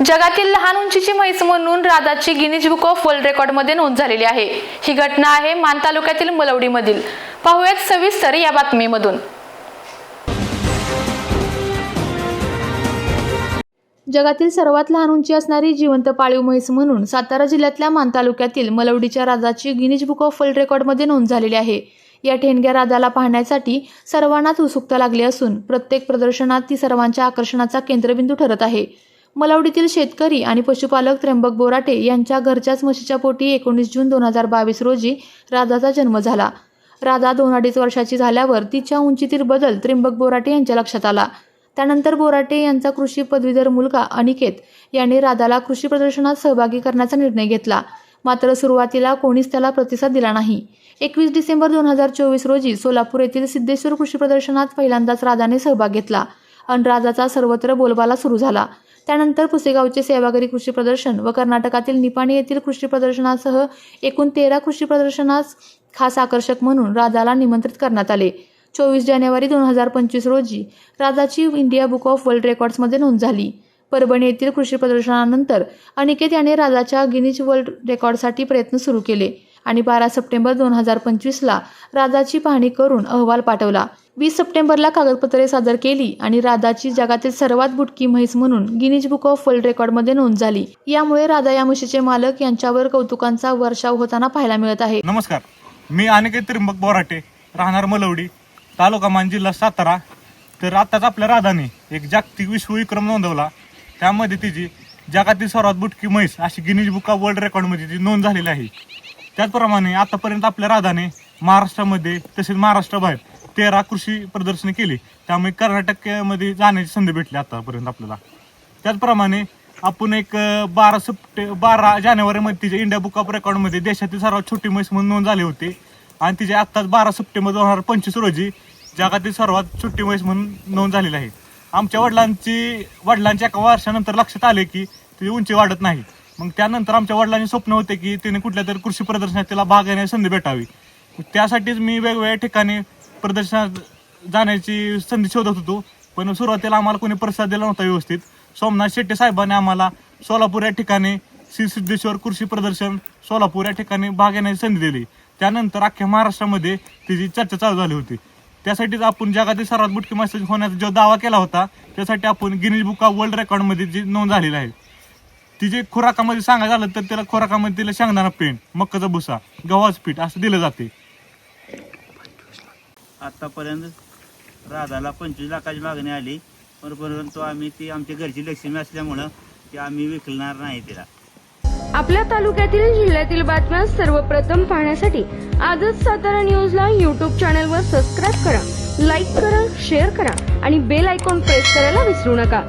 जगातील लहान उंचीची म्हैस म्हणून राधाची गिनीज बुक ऑफ वर्ल्ड रेकॉर्डमध्ये नोंद झालेली आहे. ही घटना आहे मान तालुक्यातील मलवडीमधील. पाहूयात सविस्तर या बातमीमधून. जगातील सर्वात लहान उंची असणारी जिवंत पाळीव म्हैस म्हणून सातारा जिल्ह्यातल्या मान तालुक्यातील मलवडीच्या राजाची गिनीज बुक ऑफ वर्ल्ड रेकॉर्डमध्ये नोंद झालेली आहे. या ठेणग्या राजाला पाहण्यासाठी सर्वांनाच उत्सुकता लागली असून प्रत्येक प्रदर्शनात ती सर्वांच्या आकर्षणाचा केंद्रबिंदू ठरत आहे. मलावडीतील शेतकरी आणि पशुपालक त्र्यंबक बोराटे यांच्या घरच्याच म्हशीच्या पोटी एकोणीस जून दोन हजार बावीस रोजी राधाचा जन्म झाला. राधा दोन अडीच वर्षाची झाल्यावर तिच्या उंचीतील बदल त्र्यंबक बोराटे यांच्या लक्षात आला. त्यानंतर बोराटे यांचा कृषी पदवीधर मुलगा अनिकेत यांनी राधाला कृषी प्रदर्शनात सहभागी करण्याचा निर्णय घेतला. मात्र सुरुवातीला कोणीच त्याला प्रतिसाद दिला नाही. एकवीस डिसेंबर दोन हजार चोवीस रोजी सोलापूर येथील सिद्धेश्वर कृषी प्रदर्शनात पहिल्यांदाच राधाने सहभाग घेतला. अन राजाचा सर्वत्र बोलबाला सुरू झाला. त्यानंतर पुसेगावचे सेवागरी कृषी प्रदर्शन व कर्नाटकातील निपाणी येथील कृषी प्रदर्शनासह एकूण तेरा कृषी प्रदर्शनास खास आकर्षक म्हणून राजाला निमंत्रित करण्यात आले. चोवीस जानेवारी दोन हजार पंचवीस रोजी राजाची इंडिया बुक ऑफ वर्ल्ड रेकॉर्ड्समध्ये नोंद झाली. परभणी येथील कृषी प्रदर्शनानंतर अनिकेत याने राजाच्या गिनीज वर्ल्ड रेकॉर्डसाठी प्रयत्न सुरू केले आणि बारा सप्टेंबर दोन हजार पंचवीसला राजाची पाहणी करून अहवाल पाठवला. वीस सप्टेंबरला कागदपत्रे सादर केली आणि राधाची जगातील सर्वात बुटकी म्हैस म्हणून गिनीज बुक ऑफ वर्ल्ड रेकॉर्डमध्ये नोंद झाली. यामुळे राधा या म्हशीचे मालक यांच्यावर कौतुकांचा वर्षाव होताना पाहायला मिळत आहे. नमस्कार. मी अनिकेत त्रिंबक बोराटे राहणार मलवडी तालुका मान जिल्हा सातारा. तर आताच आपल्या राधाने एक जागतिक विश्व विक्रम नोंदवला. त्यामध्ये तिची जगातील सर्वात बुटकी म्हैस अशी गिनीज बुक ऑफ वर्ल्ड रेकॉर्डमध्ये ती नोंद झालेली आहे. त्याचप्रमाणे आतापर्यंत आपल्या राधाने महाराष्ट्रामध्ये तसेच महाराष्ट्राबाहेर तेरा कृषी प्रदर्शने केली. त्यामुळे कर्नाटकमध्ये जाण्याची संधी भेटली आतापर्यंत आपल्याला. त्याचप्रमाणे आपण एक बारा सप्टे बारा जानेवारीमध्ये तिच्या इंडिया बुक ऑफ रेकॉर्डमध्ये देशातील सर्वात छोटी म्हैस म्हणून नोंद झाली होती. आणि तिचे आत्ताच बारा सप्टेंबर दोन हजार पंचवीस रोजी जगातील सर्वात छोटी म्हैस म्हणून नोंद झालेली आहे. आमच्या वडिलांची वडिलांच्या एका वर्षानंतर लक्षात आले की तिची उंची वाढत नाही. मग त्यानंतर आमच्या वडिलांचे स्वप्न होते की तिने कुठल्या तरी कृषी प्रदर्शनात तिला भाग घेण्याची संधी भेटावी. त्यासाठीच मी वेगवेगळ्या ठिकाणी प्रदर्शनात जाण्याची संधी शोधत होतो. पण सुरुवातीला आम्हाला कोणी प्रसाद दिला नव्हता व्यवस्थित. सोमनाथ शेट्टी साहेबांनी आम्हाला सोलापूर या ठिकाणी श्री सिद्धेश्वर कृषी प्रदर्शन सोलापूर या ठिकाणी भाग घेण्याची संधी दिली. त्यानंतर अख्ख्या महाराष्ट्रामध्ये तिची चर्चा चालू झाली होती. त्यासाठीच आपण जगातील सर्वात मोठी मॅसेज होण्याचा जो दावा केला होता त्यासाठी आपण गिनीज बुक ऑफ वर्ल्ड रेकॉर्डमध्ये जी नोंद झालेली आहे. तिचे खुराकामध्ये सांगायचं झालं तर त्याला खुराकामध्ये तिला शेंगदाणा पेंट मक्काचा भुसा गव्हाचं पीठ असं दिलं जाते. आत्तापर्यंत राधाला पंचवीस लाखाची मागणी आली. पण परंतु आम्ही ती आमच्या घरची लक्ष्मी असल्यामुळं ती आम्ही विकणार नाही तिला. आपल्या तालुक्यातील जिल्ह्यातील बातम्या सर्वप्रथम पाहण्यासाठी आजच सातारा न्यूजला यूट्यूब चॅनलवर सबस्क्राईब करा लाईक करा शेअर करा आणि बेल आयकॉन प्रेस करायला विसरू नका.